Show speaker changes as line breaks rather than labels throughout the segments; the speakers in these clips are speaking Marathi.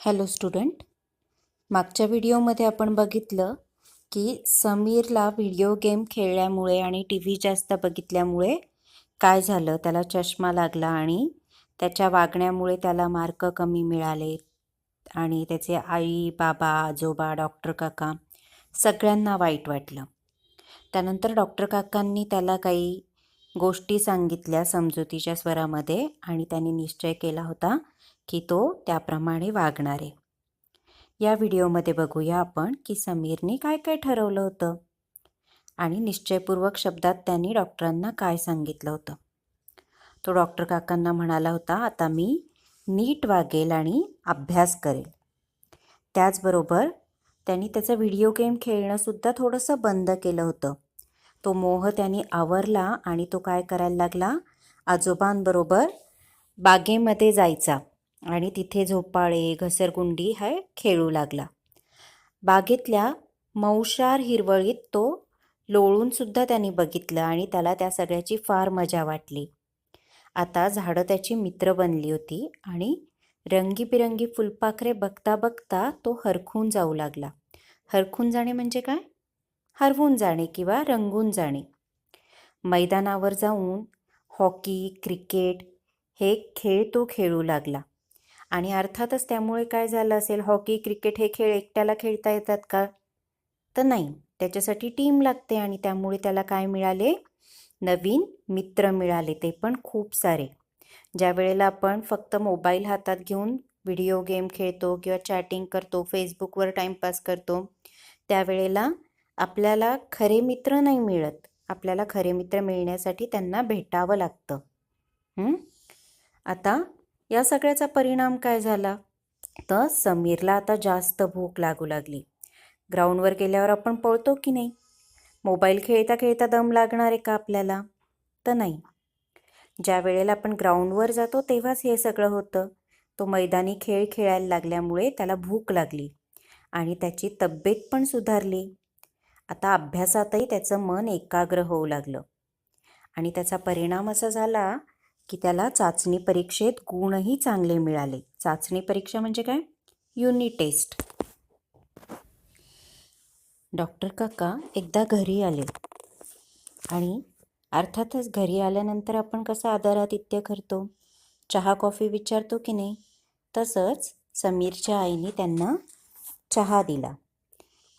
Hello student. मागच्या व्हिडिओमध्ये आपण बघितलं की समीरला व्हिडिओ गेम खेळल्यामुळे आणि टी व्ही जास्त बघितल्यामुळे काय झालं? त्याला चष्मा लागला आणि त्याच्या वागण्यामुळे त्याला मार्क कमी मिळाले आणि त्याचे आई बाबा आजोबा डॉक्टर काका सगळ्यांना वाईट वाटलं. त्यानंतर डॉक्टर काकांनी त्याला काही गोष्टी सांगितल्या समजुतीच्या स्वरामध्ये आणि त्यांनी निश्चय केला होता की तो त्याप्रमाणे वागणार. आहे या व्हिडिओमध्ये बघूया आपण की समीरने काय काय ठरवलं होतं आणि निश्चयपूर्वक शब्दात त्यांनी डॉक्टरांना काय सांगितलं होतं. तो डॉक्टर काकांना म्हणाला होता आता मी नीट वागेल आणि अभ्यास करेल. त्याचबरोबर त्यांनी त्याचा व्हिडिओ गेम खेळणंसुद्धा थोडंसं बंद केलं होतं. तो मोह त्यांनी आवरला आणि तो काय करायला लागला? आजोबांबरोबर बागेमध्ये जायचा. आणि तिथे झोपाळे घसरगुंडी हे खेळू लागला. बागेतल्या मौशार हिरवळीत तो लोळूनसुद्धा त्यांनी बघितलं आणि त्याला त्या सगळ्याची फार मजा वाटली. आता झाडं त्याची मित्र बनली होती आणि रंगीबिरंगी फुलपाखरे बघता बघता तो हरखून जाऊ लागला. हरखून जाणे म्हणजे काय? हरवून जाणे किंवा रंगून जाणे. मैदानावर जाऊन हॉकी क्रिकेट हे खेळ तो खेळू लागला. आणि अर्थातच त्यामुळे काय झालं असेल? हॉकी क्रिकेट हे खेळ एकट्याला खेळता येतात का? तर नाही. त्याच्यासाठी टीम लागते आणि त्यामुळे त्याला काय मिळाले? नवीन मित्र मिळाले. ते पण खूप सारे. ज्या वेळेला आपण फक्त मोबाईल हातात घेऊन व्हिडिओ गेम खेळतो किंवा चॅटिंग करतो फेसबुकवर टाईमपास करतो त्यावेळेला आपल्याला खरे मित्र नाही मिळत. आपल्याला खरे मित्र मिळण्यासाठी त्यांना भेटावं लागतं. आता या सगळ्याचा परिणाम काय झाला? तर समीरला आता जास्त भूक लागू लागली. ग्राउंडवर गेल्यावर आपण पळतो की नाही? मोबाईल खेळता खेळता दम लागणार आहे का आपल्याला? तर नाही. ज्या वेळेला आपण ग्राउंडवर जातो तेव्हाच हे सगळं होतं. तो मैदानी खेळ खेळायला लागल्यामुळे त्याला भूक लागली आणि त्याची तब्येत पण सुधारली. आता अभ्यासातही त्याचं मन एकाग्र होऊ लागलं आणि त्याचा परिणाम असा झाला की त्याला चाचणी परीक्षेत गुणही चांगले मिळाले. चाचणी परीक्षा म्हणजे काय? Unit taste. डॉक्टर काका एकदा घरी आले. आणि अर्थातच घरी आल्यानंतर आपण कसं आदरातिथ्य करतो? चहा कॉफी विचारतो की नाही? तसंच समीरच्या आईने त्यांना चहा दिला.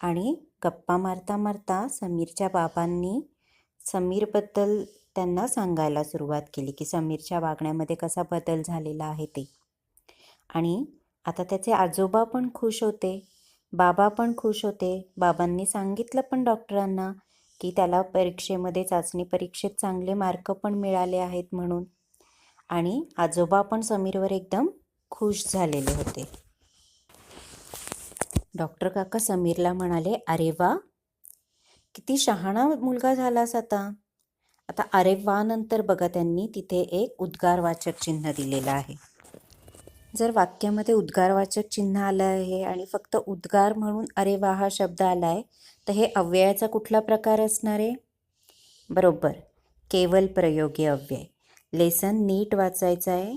आणि गप्पा मारता मारता समीरच्या बाबांनी समीरबद्दल त्यांना सांगायला सुरुवात केली की समीरच्या वागण्यामध्ये कसा बदल झालेला आहे ते. आणि आता त्याचे आजोबा पण खुश होते बाबा पण खुश होते. बाबांनी सांगितलं पण डॉक्टरांना की त्याला परीक्षेमध्ये चाचणी परीक्षेत चांगले मार्क पण मिळाले आहेत म्हणून. आणि आजोबा पण समीरवर एकदम खुश झालेले होते. डॉक्टर काका समीरला म्हणाले अरे वा! किती शहाणा मुलगा झालास आता. आता अरे वा नंतर बघा त्यांनी तिथे एक उद्गारवाचक चिन्ह दिलेलं आहे. जर वाक्यामध्ये उद्गारवाचक चिन्ह आलं आहे आणि फक्त उद्गार म्हणून अरे वा हा शब्द आला आहे तर हे अव्ययाचा कुठला प्रकार असणार आहे? बरोबर केवल प्रयोगी अव्यय. लेसन नीट वाचायचं आहे.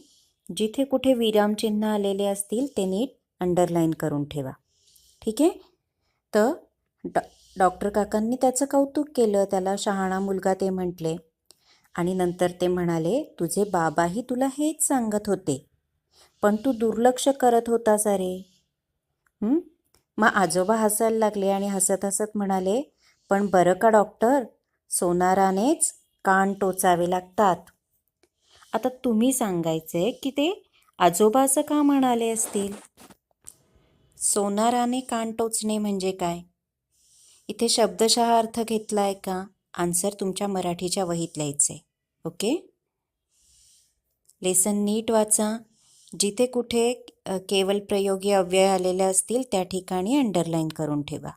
जिथे कुठे विरामचिन्ह आलेले असतील ते नीट अंडरलाईन करून ठेवा. ठीक आहे? तर ड डॉक्टर काकांनी त्याचं कौतुक केलं. त्याला शहाणा मुलगा ते म्हटले. आणि नंतर ते म्हणाले तुझे बाबाही तुला हेच सांगत होते. पण तू दुर्लक्ष करत होतास अरे. मग आजोबा हसायला लागले आणि हसत हसत म्हणाले पण बरं का डॉक्टर? सोनारानेच कान टोचावे लागतात. आता तुम्ही सांगायचे की ते आजोबा असं का म्हणाले असतील? सोनाराने कान टोचणे म्हणजे काय? इथे शब्दशः अर्थ घेतला आहे का? आन्सर तुमच्या मराठीच्या वहीत लिहायचे. ओके लेसन नीट वाचा. जिथे कुठे केवल प्रयोगी अव्यय आलेले असतील त्या ठिकाणी अंडरलाईन करून ठेवा.